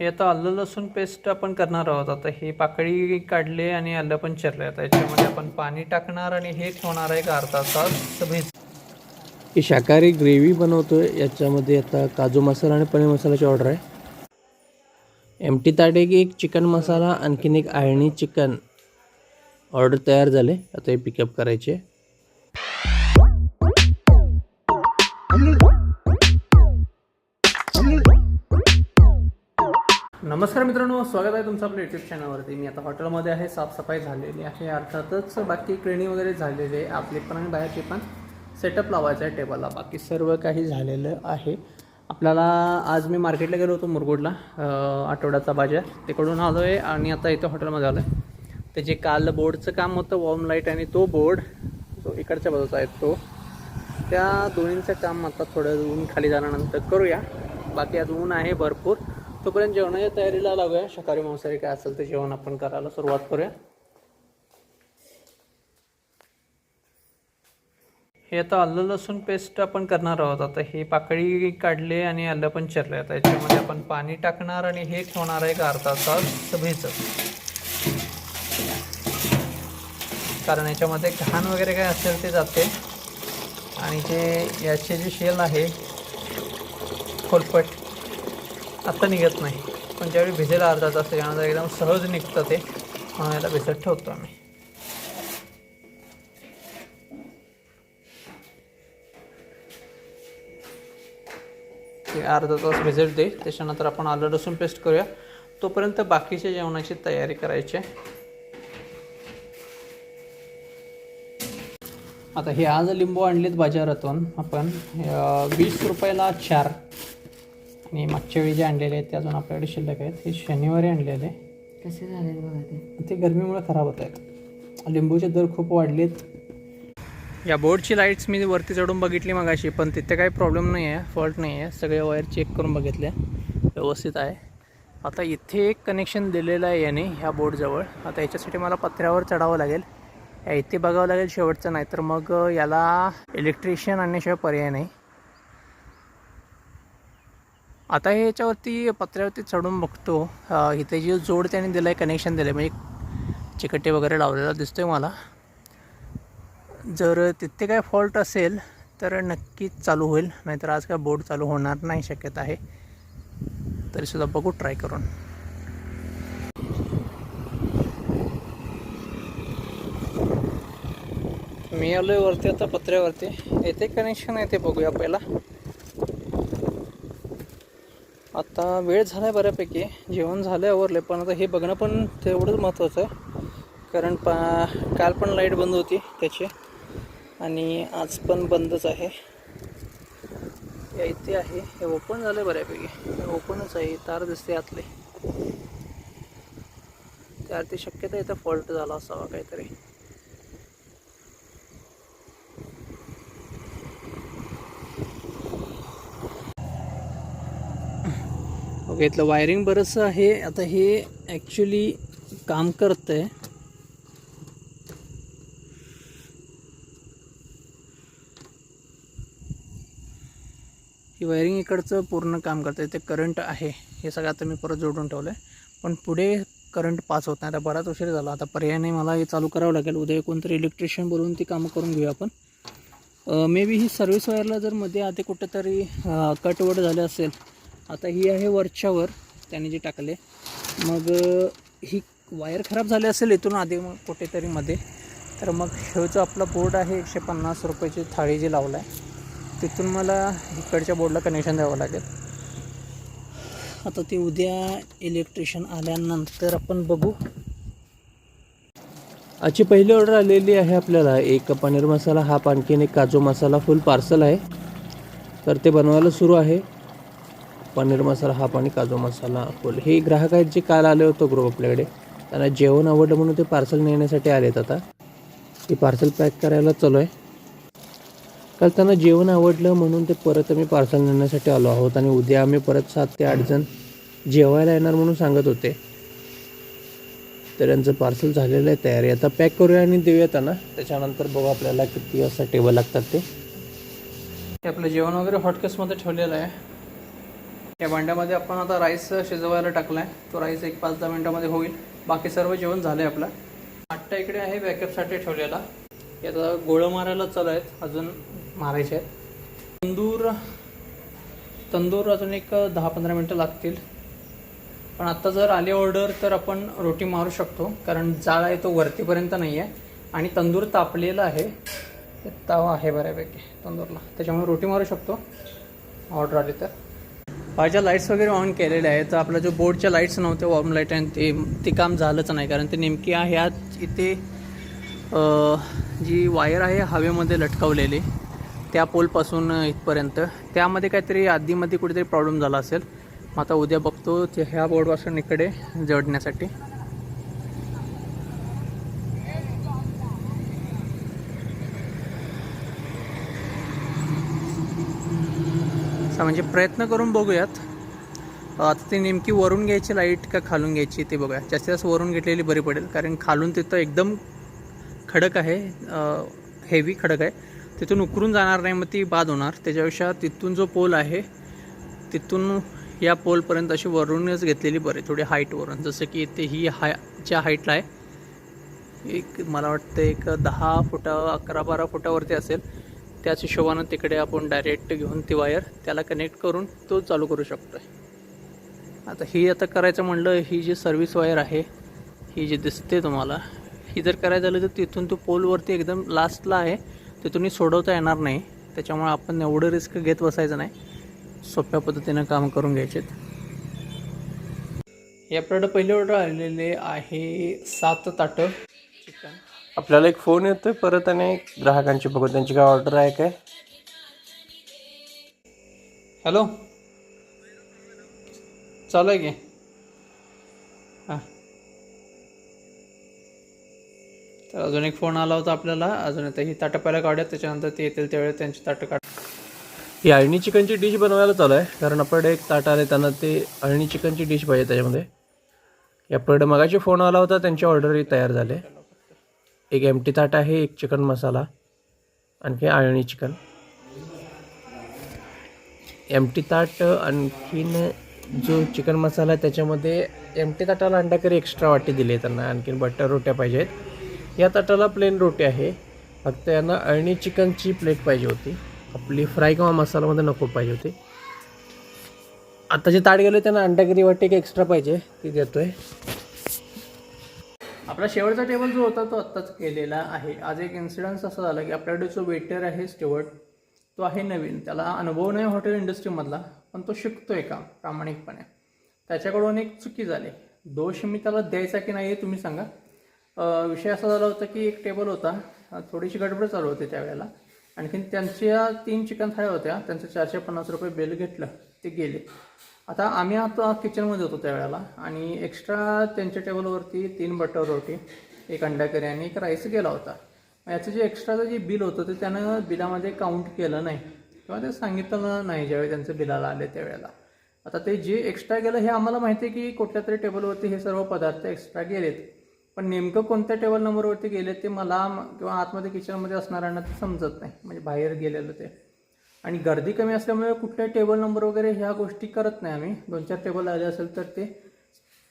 हे आता आलं लसूण पेस्ट आपण करणार आहोत. आता हे पाकळी काढले आणि आलं पण चिरले आता याच्यामध्ये आपण पाणी टाकणार आणि हे ठेवणार आहे एक अर्धा तास भेज ही शाकाहारी ग्रेव्ही बनवतोय. याच्यामध्ये आता काजू मसाला आणि पनीर मसाल्याची ऑर्डर आहे. एमटी ताट एक एक चिकन मसाला आणखीन एक आळणी चिकन ऑर्डर तयार झाले. आता हे पिकअप करायचे. नमस्कार मित्रांनो स्वागत आहे तुमचं आपल्या युट्यूब चॅनलवरती मी आता हॉटेलमध्ये आहे साफसफाई झालेली आहे. अर्थातच बाकी क्लिनिंग वगैरे झालेले आहे. आपले पण आणि बाहेरचे पण सेटअप लावायचं आहे टेबलला बाकी सर्व काही झालेलं आहे. आपल्याला आज मी मार्केटला गेलो होतो मुरगुडला आठवड्याचा बाजार. तिकडून आलो आहे आणि आता इथं हॉटेलमध्ये आलो आहे ते जे काल बोर्डचं काम होतं वॉर्म लाइट आणि तो बोर्ड जो इकडच्या बाजूचा आहे तो. त्या दोन्हींचं काम आता थोडं ऊन खाली झाल्यानंतर करूया. बाकी आज ऊन आहे भरपूर. तोपर्यंत जेवणाच्या तयारीला लागूया. शाकाहारी मांसाहारी काय असेल ते जेवण आपण करायला सुरुवात करूया. हे आता आलं लसूण पेस्ट आपण करणार आहोत. आता हे पाकळी काढले आणि आलं पण चिरले आता याच्यामध्ये आपण पाणी टाकणार आणि हे ठेवणार आहे एक अर्धा तास भिजत कारण याच्यामध्ये घाण वगैरे काय असेल ते जाते. आणि जे याचे जे शेल आहे खोलपट आता निघत नाही. पण ज्यावेळी भिजेला अर्धा तास त्यानंतर एकदम सहज निघतं ते म्हणून याला भिजत ठेवतो आम्ही. ते अर्धा तास भिजत दे त्याच्यानंतर आपण आलं लसूण पेस्ट करूया. तोपर्यंत बाकीच्या जेवणाची तयारी करायची आहे. आता हे आज लिंबू आणलेत बाजारातून. आपण वीस रुपयाला चार. आणि मागच्या वेळी जे आणलेले आहेत ते अजून आपल्याकडे शिल्लक आहेत. हे शनिवारी आणलेले. कसे झाले बघा ते? ते गरमीमुळे खराब होत आहेत. लिंबूचे दर खूप वाढलेत. या बोर्डची लाईट्स मी वरती चढून बघितली मगाशी पण तिथे काही प्रॉब्लेम नाही आहे फॉल्ट नाही आहे सगळे वायर चेक करून बघितले. व्यवस्थित आहे. आता इथे एक कनेक्शन दिलेलं आहे याने ह्या बोर्डजवळ. आता याच्यासाठी मला पत्र्यावर चढावं लागेल. या इथे बघावं लागेल शेवटचं नाही तर मग याला इलेक्ट्रिशियन आणण्याशिवाय पर्याय नाही. आता हे याच्यावरती पत्र्यावरती चढून बघतो. इथे जे जोड त्याने दिलं आहे कनेक्शन दिलं आहे म्हणजे चिकटे वगैरे लावलेला दिसतो आहे मला. जर तिथे काय फॉल्ट असेल तर नक्कीच चालू होईल. नाहीतर आज काय बोर्ड चालू होणार नाही शक्यता आहे. तरीसुद्धा बघू ट्राय करून. मी आलो आहे वरती आता पत्र्यावरती. येथे कनेक्शन आहे ते बघूया पहिला. आता वेळ झाला आहे बऱ्यापैकी. जेवण झालं आवरले पण आता हे बघणं पण तेवढंच महत्त्वाचं आहे. कारण पा काल पण लाइट बंद होती त्याची. आणि आज पण बंदच आहे. या इथे आहे. हे ओपन झालं आहे बऱ्यापैकी. ओपनच आहे. तार दिसते आतले. त्या आरती शक्यता इथं फॉल्ट झाला असावा काहीतरी. इथलं वायरिंग बरंचसं आहे. आता हे ॲक्च्युली काम करतं आहे ही वायरिंग इकडचं पूर्ण काम करतं आहे ते करंट आहे. हे सगळं आता मी परत जोडून ठेवलं आहे पण पुढे करंट पास होत नाही. आता बराच उशीर झाला. आता पर्याय नाही मला हे चालू करावं लागेल. उद्या कोणतरी इलेक्ट्रिशियन बोलवून ती कामं करून घेऊ आपण. मे बी ही सर्व्हिस वायरला जर मध्ये आधी कुठेतरी कटवट झाले असेल आता ही आहे वरच्यावर त्याने जे टाकले. मग ही वायर खराब झाली असेल इथून आधी मग कुठेतरी मध्ये. तर मग शेवचं आपला बोर्ड आहे एकशे पन्नास रुपयाची थाळी जी लावला आहे तिथून मला इकडच्या बोर्डला कनेक्शन द्यावं लागेल. आता ते उद्या इलेक्ट्रिशियन आल्यानंतर आपण बघू. आजची पहिली ऑर्डर आलेली आहे आपल्याला. एक पनीर मसाला हाफ आणखीन एक काजू मसाला फुल पार्सल आहे. तर ते बनवायला सुरू आहे. पनीर मसाला हाफ आणि काजू मसाला फुल हे ग्राहक आहेत जे काल आले होतो ग्रुप आपल्याकडे. त्यांना जेवण आवडलं म्हणून ते पार्सल नेण्यासाठी आलेत आता. ते पार्सल पॅक करायला चालू आहे काल त्यांना जेवण आवडलं म्हणून ते परत आम्ही पार्सल नेण्यासाठी आलो आहोत आणि उद्या आम्ही परत सात ते आठ जण जेवायला येणार म्हणून सांगत होते. तर यांचं पार्सल झालेलं आहे तयारी. आता पॅक करूया आणि देऊया त्यांना. त्याच्यानंतर बघू आपल्याला किती वाजता टेबल लागतात ते. आपलं जेवण वगैरे हॉटकेसमध्ये ठेवलेलं आहे. या भांड्यामध्ये आपण आता राईस शिजवायला टाकला आहे तो राईस एक पाच दहा मिनटामध्ये होईल. बाकी सर्व जेवण झालं आहे आपलं. आट्टा इकडे आहे बॅकअपसाठी ठेवलेला. हे आता गोळं मारायला चालू आहेत. अजून मारायचे आहेत. तंदूर तंदूर अजून एक दहा पंधरा मिनटं लागतील. पण आत्ता जर आली ऑर्डर तर आपण रोटी मारू शकतो. कारण जाळ आहे तो वरतीपर्यंत नाही आहे आणि तंदूर तापलेला आहे. तवा आहे बऱ्यापैकी तंदूरला. त्याच्यामुळे रोटी मारू शकतो. ऑर्डर आली तर. माझ्या लाईट्स वगैरे ऑन केलेल्या आहेत. तर आपला जो बोर्डच्या लाईट्स नव्हते वॉर्म लाइट आणि ते ते काम झालंच नाही. कारण ते नेमकी आहे आज इथे जी वायर आहे हवेमध्ये लटकवलेली त्या पोलपासून इथपर्यंत. त्यामध्ये काहीतरी आधीमध्ये कुठेतरी प्रॉब्लेम झाला असेल. मग आता उद्या बघतो ते ह्या बोर्डपासून इकडे जडण्यासाठी. असं म्हणजे प्रयत्न करून बघूयात. आता ती नेमकी वरून घ्यायची लाइट का खालून घ्यायची ते बघूया. जास्तीत जास्त वरून घेतलेली बरी पडेल कारण खालून तिथं एकदम खडक आहे हेवी खडक आहे. तिथून उकरून जाणार नाही मग ती बाद होणार. त्याच्यापेक्षा तिथून जो पोल आहे तिथून या पोलपर्यंत अशी वरूनच घेतलेली बरी थोडी हाईटवरून जसं की इथे ही हाय ज्या हाईटला आहे एक मला वाटतं एक दहा फुटा अकरा बारा फुटावरती असेल. त्याच हिशोबानं तिकडे आपण डायरेक्ट घेऊन ती वायर त्याला कनेक्ट करून तो चालू करू शकतो आता ही आता करायचं म्हणलं ही जी सर्व्हिस वायर आहे ही जी दिसते तुम्हाला ही जर करायचं झालं तर तिथून तो पोलवरती एकदम लास्टला आहे तिथून ही सोडवता येणार नाही. त्याच्यामुळे आपण एवढं रिस्क घेत बसायचं नाही. सोप्या पद्धतीनं काम करून घ्यायचे या प्रॉडक्ट पहिले ऑर्डर आलेले आहे सात ताटं चिकन. आपल्याला एक फोन येतोय परत आणि ग्राहकांची बघू त्यांची काय ऑर्डर आहे काय? हॅलो चालू आहे की? हां. तर अजून एक फोन आला होता आपल्याला. अजून आता ही ताटं पहिला काढूयात त्याच्यानंतर ते येतील त्यावेळी त्यांची ताटं काढ ही अळणी चिकनची डिश बनवायला चालू आहे कारण आपल्याकडे एक ताट आले त्यांना ते अळणी चिकनची डिश पाहिजे त्याच्यामध्ये. आपल्याकडे मगाशी फोन आला होता त्यांची ऑर्डरही तयार झाले. एक एमटी ताट आहे एक चिकन मसाला आणखी अळणी चिकन. एमटी ताट आणखीन जो चिकन मसाला आहे त्याच्यामध्ये एमटी ताटाला अंडा करी एक्स्ट्रा वाटी दिली आहे त्यांना आणखीन बटर रोट्या पाहिजेत या ताटाला प्लेन रोटी आहे फक्त यांना अळणी चिकनची प्लेट पाहिजे होती. आपली फ्राय किंवा मसालामध्ये नको पाहिजे होती. आता जे ताट गेले त्यांना अंडा करी वाटी एक एक्स्ट्रा पाहिजे ती देतो आहे आपला शेवटचा टेबल जो होता तो आत्ताच केलेला आहे. आज एक इन्सिडन्स असा झाला की आपल्याकडे जो वेटर आहे स्टेवर्ट तो आहे नवीन. त्याला अनुभव नाही हॉटेल इंडस्ट्रीमधला पण तो शिकतो आहे काम प्रामाणिकपणे. त्याच्याकडून एक चुकी झाली. दोष मी त्याला द्यायचा की नाही हे तुम्ही सांगा. विषय असा झाला होता की एक टेबल होता. थोडीशी गडबड चालू होती त्यावेळेला. आणखीन त्यांच्या तीन चिकन थाळ्या होत्या. त्यांचं चारशे पन्नास रुपये बिल घेतलं. ते गेले. आता आम्ही आता किचनमध्ये होतो त्यावेळेला आणि एक्स्ट्रा त्यांच्या टेबलवरती तीन बटर रोटी एक अंडा करी आणि एक राईस गेला होता. मग याचं जे एक्स्ट्राचं जे बिल होतं ते त्यानं बिलामध्ये काउंट केलं नाही. किंवा ते सांगितलं नाही ज्यावेळी त्यांचं बिलाला आले त्यावेळेला. आता ते जे एक्स्ट्रा गेलं हे आम्हाला माहिती आहे की कुठल्या तरी टेबलवरती हे सर्व पदार्थ एक्स्ट्रा गेलेत. पण नेमकं कोणत्या टेबल नंबरवरती गेले ते मला किंवा आतमध्ये किचनमध्ये असणाऱ्यांना ते समजत नाही. म्हणजे बाहेर गेलेलं ते. आणि गर्दी कमी असल्यामुळे कुठल्याही टेबल नंबर वगैरे ह्या गोष्टी करत नाही आम्ही. दोन चार टेबल आले असेल तर ते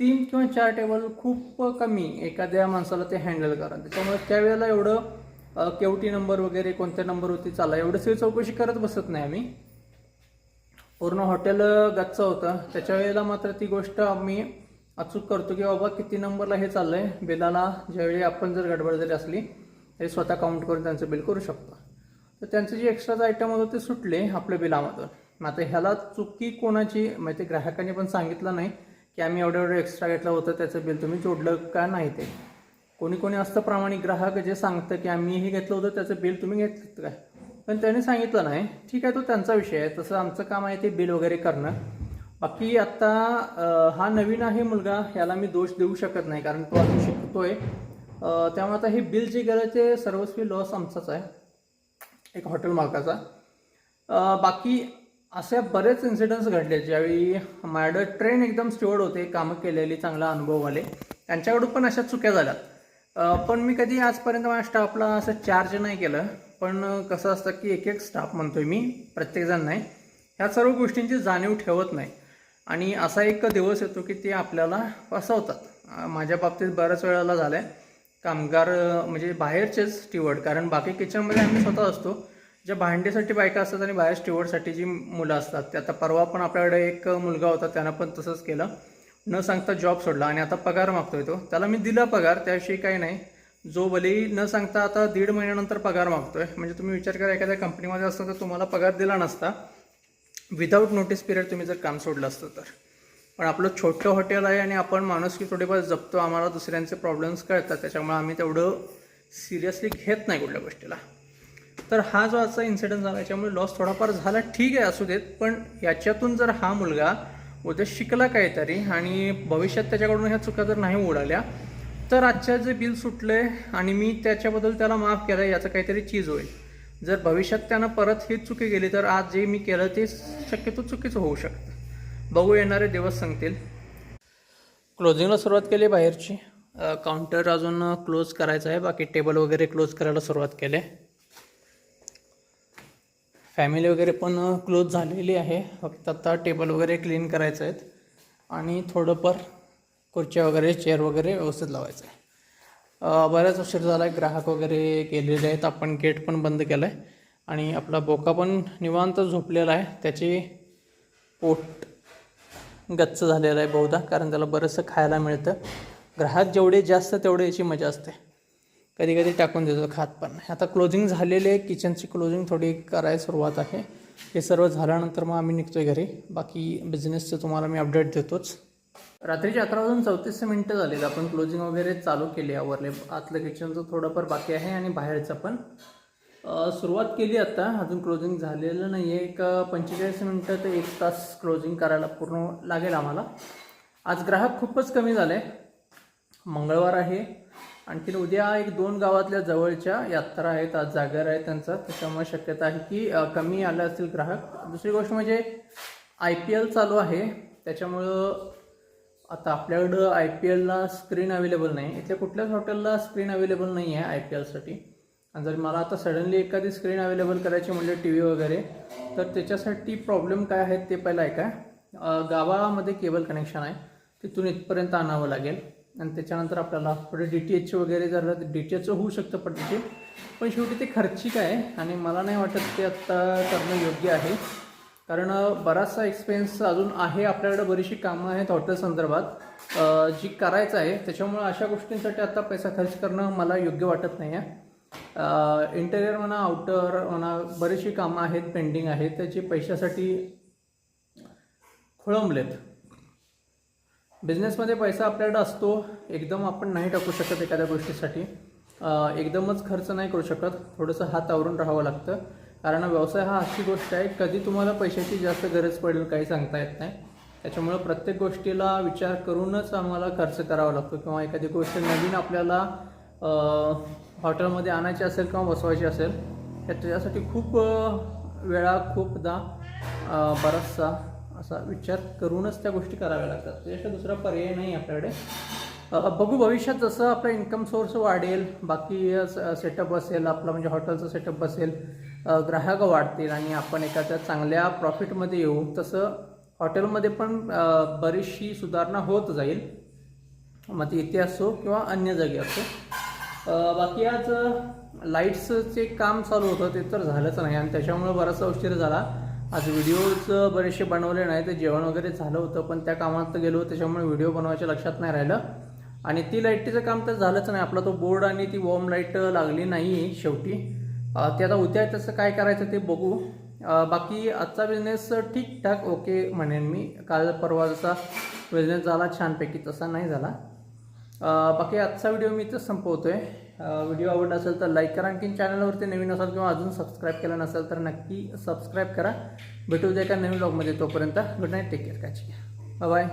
तीन किंवा चार टेबल खूप कमी एखाद्या माणसाला ते हँडल करा. त्याच्यामुळे त्यावेळेला एवढं केवटी नंबर वगैरे कोणत्या नंबरवरती चाला. एवढं सगळी चौकशी करत बसत नाही आम्ही. पूर्ण हॉटेल गच्च होतं. त्याच्या वेळेला मात्र ती गोष्ट आम्ही अचूक करतो की बाबा किती नंबरला हे चाललं आहे बिलाला ज्यावेळी आपण जर गडबड जरी असली तरी स्वतः काउंट करून त्यांचं बिल करू शकतो. तर त्यांचे जे एक्स्ट्राचं आयटम होतं ते सुटले आपल्या बिलामधून. मग आता ह्याला चुकी कोणाची म्हणजे ते ग्राहकांनी पण सांगितलं नाही की आम्ही एवढं एवढं एक्स्ट्रा घेतलं होतं त्याचं बिल तुम्ही जोडलं का नाही ते? कोणी कोणी असतं प्रामाणिक ग्राहक जे सांगतं की आम्ही हे घेतलं होतं त्याचं बिल तुम्ही घेतलं काय? पण त्याने सांगितलं नाही. ठीक आहे तो त्यांचा विषय आहे. तसं आमचं काम आहे ते बिल वगैरे करणं. बाकी आत्ता हा नवीन आहे मुलगा याला मी दोष देऊ शकत नाही कारण तो अजून शिकतोय. त्यामुळे आता हे बिल जे गेलं ते सर्वस्वी लॉस आमचाच आहे. एक हॉटेल मालकाचा. बाकी असे बरेच इन्सिडन्स घडले ज्यावेळी माझ्याकडं ट्रेन एकदम स्टुअर्ड होते कामं केलेली चांगला अनुभववाले. त्यांच्याकडून पण अशा चुक्या झाल्यात. पण मी कधी आजपर्यंत माझ्या स्टाफला असं चार्ज नाही केलं. पण कसं असतं की एक एक स्टाफ म्हणतोय मी प्रत्येकजण नाही. ह्या सर्व गोष्टींची जाणीव ठेवत नाही. आणि असा एक दिवस येतो की ते आपल्याला फसवतात. माझ्या बाबतीत बऱ्याच वेळेला झालं आहे कामगार म्हणजे बाहेरचेच स्टिवर्ड कारण बाकी किचनमध्ये आम्ही स्वतः असतो. ज्या भांडेसाठी बायका असतात आणि बाहेर स्टिवर्डसाठी जी मुलं असतात ते आता परवा पण आपल्याकडे एक मुलगा होता त्यानं पण तसंच केलं. न सांगता जॉब सोडला आणि आता पगार मागतोय तो. त्याला मी दिला पगार त्याविषयी काही नाही. जो बली न सांगता आता दीड महिन्यानंतर पगार मागतो आहे म्हणजे तुम्ही विचार करा एखाद्या कंपनीमध्ये असतं तर तुम्हाला पगार दिला नसता. विदाऊट नोटीस पिरियड तुम्ही जर काम सोडलं असतं तर. पण आपलं छोटं हॉटेल आहे आणि आपण माणूस की थोडेफार जपतो आम्हाला दुसऱ्यांचे प्रॉब्लेम्स कळतात. त्याच्यामुळे आम्ही तेवढं सिरियसली घेत नाही कुठल्या गोष्टीला. तर हा जो आजचा इन्सिडेंट झाला याच्यामुळे लॉस थोडाफार झाला. ठीक आहे असू देत पण याच्यातून जर हा मुलगा उद्या शिकला काहीतरी आणि भविष्यात त्याच्याकडून ह्या चुका जर नाही उडाल्या तर आजच्या जे बिल सुटले आणि मी त्याच्याबद्दल त्याला माफ केलं याचं काहीतरी चीज होईल. जर भविष्यात त्यानं परत हीच चुकी गेली तर आज जे मी केलं ते शक्यतो चुकीचं होऊ शकतं. बघू येणारे दिवस सांगतील. क्लोजिंगला सुरुवात केली बाहेरची. काउंटर अजून क्लोज करायचं आहे. बाकी टेबल वगैरे क्लोज करायला सुरुवात केली. फॅमिली वगैरे पण क्लोज झालेली आहे. फक्त आता टेबल वगैरे क्लीन करायचं आहेत. आणि थोडंफार खुर्च्या वगैरे चेअर वगैरे व्यवस्थित लावायचं आहे. बऱ्याच उशीर झाला आहे ग्राहक वगैरे गेलेले आहेत. आपण गेट पण बंद केलं आहे आणि आपला बोका पण निवांत झोपलेला आहे. त्याची पोट गच्च झालेलं आहे बहुधा कारण त्याला बरंचसं खायला मिळतं. ग्राहक जेवढे जास्त तेवढे याची मजा असते. कधी कधी टाकून देतो खात पण नाही. आता क्लोजिंग झालेले आहे किचनची क्लोजिंग थोडी करायला सुरुवात आहे. हे सर्व झाल्यानंतर मग आम्ही निघतोय घरी. बाकी बिझनेसचं तुम्हाला मी अपडेट देतोच. रात्रीचे अकरा वाजून चौतीस मिनटं झालेत. आपण क्लोजिंग वगैरे चालू केली आवरले. आतलं किचनचं थोडंफार बाकी आहे आणि बाहेरचं पण. सुरुवात केली आता. अजून क्लोजिंग झालेलं नाही आहे एक पंचेचाळीस मिनटं ते एक तास क्लोजिंग करायला पूर्ण लागेल आम्हाला. आज ग्राहक खूपच कमी झाले. मंगळवार आहे. आणखीन उद्या एक दोन गावातल्या जवळच्या यात्रा आहेत. आज जागर आहे त्यांचा. त्याच्यामुळे शक्यता आहे की कमी आले असतील ग्राहक. दुसरी गोष्ट म्हणजे आय पी एल चालू आहे. त्याच्यामुळं आता आपल्याकडं आय पी एलला स्क्रीन अवेलेबल नाही. इथल्या कुठल्याच हॉटेलला स्क्रीन अवेलेबल नाही आहे आय पी एलसाठी आणि जर मला आता सडनली एखादी स्क्रीन अवेलेबल करायची म्हणजे टी व्ही वगैरे तर त्याच्यासाठी प्रॉब्लेम काय आहेत ते पहिलं आहे गावामध्ये केबल कनेक्शन आहे. तिथून इथपर्यंत आणावं लागेल. आणि त्याच्यानंतर आपल्याला पुढे डी टी एच वगैरे जर डी टी एचचं होऊ शकतं पटते पण शेवटी ते खर्चिक आहे आणि मला नाही वाटत ते आत्ता करणं योग्य आहे. कारण बराचसा एक्सपेन्स अजून आहे. आपल्याकडे बरीचशी कामं आहेत हॉटेल संदर्भात. जी करायचं आहे त्याच्यामुळं अशा गोष्टींसाठी आत्ता पैसा खर्च करणं मला योग्य वाटत नाही आहे इंटेरियर म्हणा आउटर म्हणा बरीचशी कामं आहेत पेंडिंग आहेत त्याची पैशासाठी खोळंबलेत. बिझनेसमध्ये पैसा आपल्याकडे असतो एकदम आपण नाही टाकू शकत एखाद्या गोष्टीसाठी. एकदमच खर्च नाही करू शकत थोडंसं हात आवरून राहावं लागतं. कारण व्यवसाय हा अशी गोष्ट आहे कधी तुम्हाला पैशाची जास्त गरज पडेल काही सांगता येत नाही. त्याच्यामुळं प्रत्येक गोष्टीला विचार करूनच आम्हाला खर्च करावा लागतो किंवा एखादी गोष्ट नवीन आपल्याला हॉटेलमध्ये आणायची असेल किंवा बसवायची असेल तर त्याच्यासाठी खूप वेळा खूपदा बराचसा असा विचार करूनच त्या गोष्टी कराव्या लागतात. त्याच्याशिवाय दुसरा पर्याय नाही आपल्याकडे. बघू भविष्यात जसं आपलं इन्कम सोर्स वाढेल बाकी सेटअप असेल आपलं म्हणजे हॉटेलचं सेटअप असेल ग्राहक वाढतील आणि आपण एखाद्या चांगल्या प्रॉफिटमध्ये येऊ तसं हॉटेलमध्ये पण बरीचशी सुधारणा होत जाईल. मग ती इथे असो किंवा अन्य जागी असो. बाकी आज लाईट्सचे काम चालू होतं ते तर झालंच नाही आणि त्याच्यामुळे बराचसा उशीर झाला. आज व्हिडिओज बरेचसे बनवले नाही ते जेवण वगैरे झालं होतं पण त्या कामात गेलो त्याच्यामुळे व्हिडिओ बनवायच्या लक्षात नाही राहिलं. आणि ती लाईटीचं काम तर झालंच नाही आपला तो बोर्ड आणि ती वॉर्म लाइट लागली नाही शेवटी. ते आता उद्या त्याचं काय करायचं ते बघू. बाकी आजचा बिझनेस ठीकठाक ओके म्हणेन मी. काल परवा जसा बिझनेस झाला छानपैकी तसा नाही झाला. बाकी आजचा व्हिडिओ मी इथंच आहे व्हिडिओ आवडला असेल तर लाईक करा. आणखी चॅनलवरती नवीन असाल किंवा अजून सबस्क्राईब केलं नसेल तर नक्की सबस्क्राईब करा. भेटू द्या एका नवीन ब्लॉगमध्ये तोपर्यंत. गुड नाईट टेक केअर काची बाय